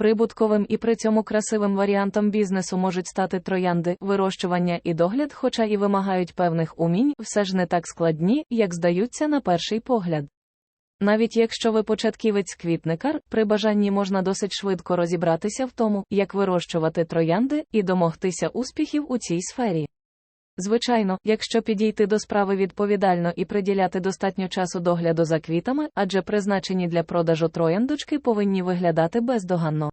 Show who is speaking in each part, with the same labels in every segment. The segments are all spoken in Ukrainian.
Speaker 1: Прибутковим і при цьому красивим варіантом бізнесу можуть стати троянди, вирощування і догляд, хоча і вимагають певних умінь, все ж не так складні, як здаються на перший погляд. Навіть якщо ви початківець-квітникар, при бажанні можна досить швидко розібратися в тому, як вирощувати троянди і домогтися успіхів у цій сфері. Звичайно, якщо підійти до справи відповідально і приділяти достатньо часу догляду за квітами, адже призначені для продажу трояндочки повинні виглядати бездоганно.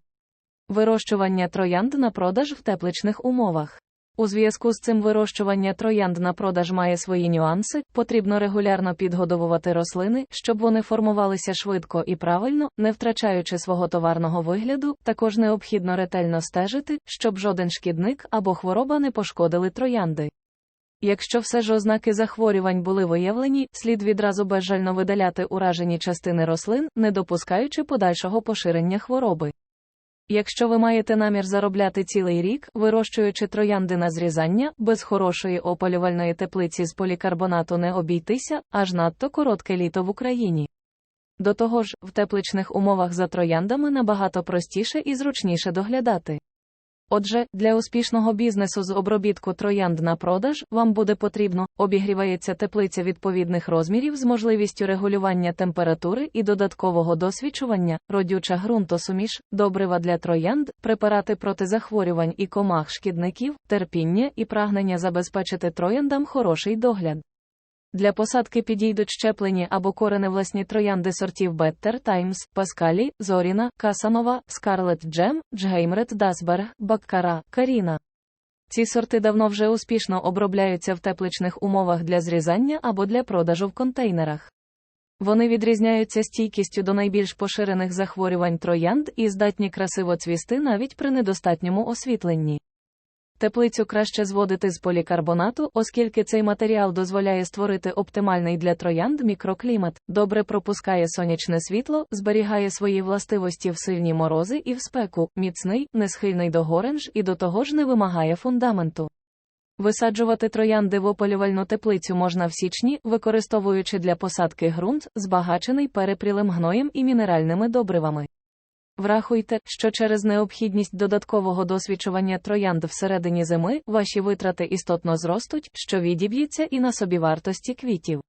Speaker 1: Вирощування троянд на продаж в тепличних умовах. У зв'язку з цим вирощування троянд на продаж має свої нюанси, потрібно регулярно підгодовувати рослини, щоб вони формувалися швидко і правильно, не втрачаючи свого товарного вигляду, також необхідно ретельно стежити, щоб жоден шкідник або хвороба не пошкодили троянди. Якщо все ж ознаки захворювань були виявлені, слід відразу безжально видаляти уражені частини рослин, не допускаючи подальшого поширення хвороби. Якщо ви маєте намір заробляти цілий рік, вирощуючи троянди на зрізання, без хорошої опалювальної теплиці з полікарбонату не обійтися, аж надто коротке літо в Україні. До того ж, в тепличних умовах за трояндами набагато простіше і зручніше доглядати. Отже, для успішного бізнесу з обробітку троянд на продаж вам буде потрібно обігрівається теплиця відповідних розмірів з можливістю регулювання температури і додаткового досвідчування, родюча ґрунтосуміш, добрива для троянд, препарати проти захворювань і комах шкідників, терпіння і прагнення забезпечити трояндам хороший догляд. Для посадки підійдуть щеплені або кореневласні троянди сортів Better Times, Паскалі, Зоріна, Касанова, Scarlet Gem, Джгеймрет Дасберг, Баккара, Каріна. Ці сорти давно вже успішно обробляються в тепличних умовах для зрізання або для продажу в контейнерах. Вони відрізняються стійкістю до найбільш поширених захворювань троянд і здатні красиво цвісти навіть при недостатньому освітленні. Теплицю краще зводити з полікарбонату, оскільки цей матеріал дозволяє створити оптимальний для троянд мікроклімат, добре пропускає сонячне світло, зберігає свої властивості в сильні морози і в спеку, міцний, не схильний до горенж і до того ж не вимагає фундаменту. Висаджувати троянди в опалювальну теплицю можна в січні, використовуючи для посадки ґрунт, збагачений перепрілим гноєм і мінеральними добривами. Врахуйте, що через необхідність додаткового досвідчування троянд всередині зими ваші витрати істотно зростуть, що відіб'ється і на собівартості квітів.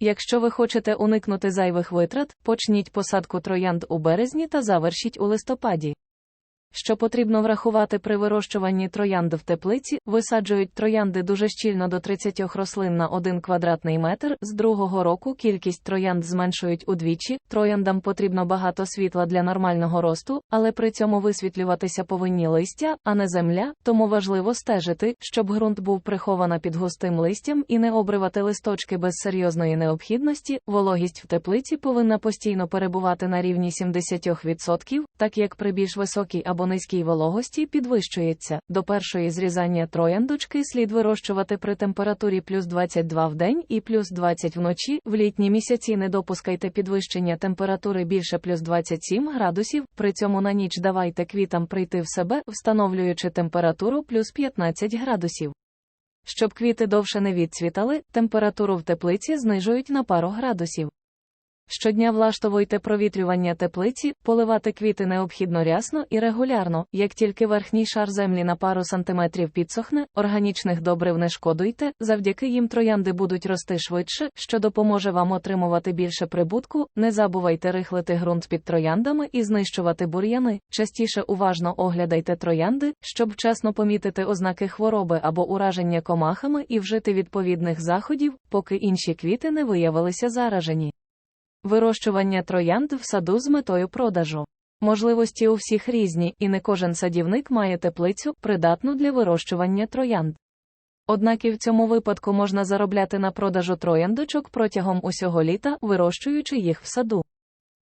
Speaker 1: Якщо ви хочете уникнути зайвих витрат, почніть посадку троянд у березні та завершіть у листопаді. Що потрібно врахувати при вирощуванні троянд в теплиці, висаджують троянди дуже щільно до 30 рослин на 1 квадратний метр. З другого року кількість троянд зменшують удвічі. Трояндам потрібно багато світла для нормального росту, але при цьому висвітлюватися повинні листя, а не земля, тому важливо стежити, щоб ґрунт був прихована під густим листям і не обривати листочки без серйозної необхідності. Вологість в теплиці повинна постійно перебувати на рівні 70%, так як при більш високій або низькій вологості підвищується. До першої зрізання трояндочки слід вирощувати при температурі плюс 22 в день і плюс 20 вночі. В літні місяці не допускайте підвищення температури більше плюс 27 градусів, при цьому на ніч давайте квітам прийти в себе, встановлюючи температуру плюс 15 градусів. Щоб квіти довше не відцвітали, температуру в теплиці знижують на пару градусів. Щодня влаштовуйте провітрювання теплиці, поливати квіти необхідно рясно і регулярно, як тільки верхній шар землі на пару сантиметрів підсохне, органічних добрив не шкодуйте, завдяки їм троянди будуть рости швидше, що допоможе вам отримувати більше прибутку. Не забувайте рихлити ґрунт під трояндами і знищувати бур'яни. Частіше уважно оглядайте троянди, щоб вчасно помітити ознаки хвороби або ураження комахами і вжити відповідних заходів, поки інші квіти не виявилися заражені. Вирощування троянд в саду з метою продажу. Можливості у всіх різні, і не кожен садівник має теплицю, придатну для вирощування троянд. Однак і в цьому випадку можна заробляти на продажу трояндочок протягом усього літа, вирощуючи їх в саду.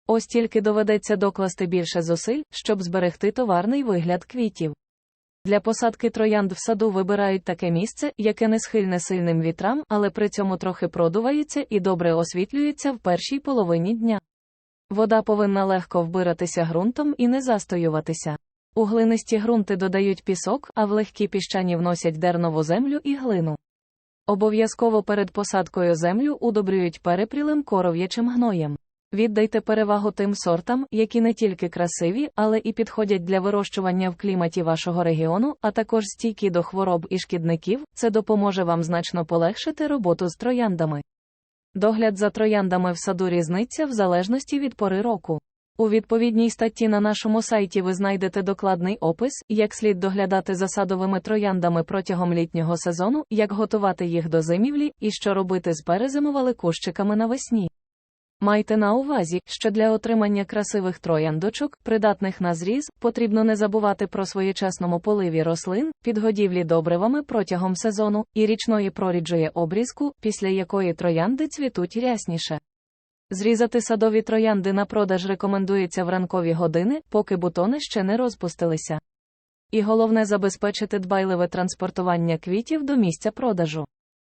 Speaker 1: Ось тільки доведеться докласти більше зусиль, щоб зберегти товарний вигляд квітів. Для посадки троянд в саду вибирають таке місце, яке не схильне сильним вітрам, але при цьому трохи продувається і добре освітлюється в першій половині дня. Вода повинна легко вбиратися ґрунтом і не застоюватися. У глинисті ґрунти додають пісок, а в легкі піщані вносять дернову землю і глину. Обов'язково перед посадкою землю удобрюють перепрілим коров'ячим гноєм. Віддайте перевагу тим сортам, які не тільки красиві, але і підходять для вирощування в кліматі вашого регіону, а також стійкі до хвороб і шкідників. Це допоможе вам значно полегшити роботу з трояндами. Догляд за трояндами в саду різниця в залежності від пори року. У відповідній статті на нашому сайті ви знайдете докладний опис, як слід доглядати за садовими трояндами протягом літнього сезону, як готувати їх до зимівлі і що робити з перезимували кущиками навесні. Майте на увазі, що для отримання красивих трояндочок, придатних на зріз, потрібно не забувати про своєчасному поливі рослин, підгодівлі добривами протягом сезону і річної проріджує обрізку, після якої троянди цвітуть рясніше. Зрізати садові троянди на продаж рекомендується в ранкові години, поки бутони ще не розпустилися. І головне забезпечити дбайливе транспортування квітів до місця продажу.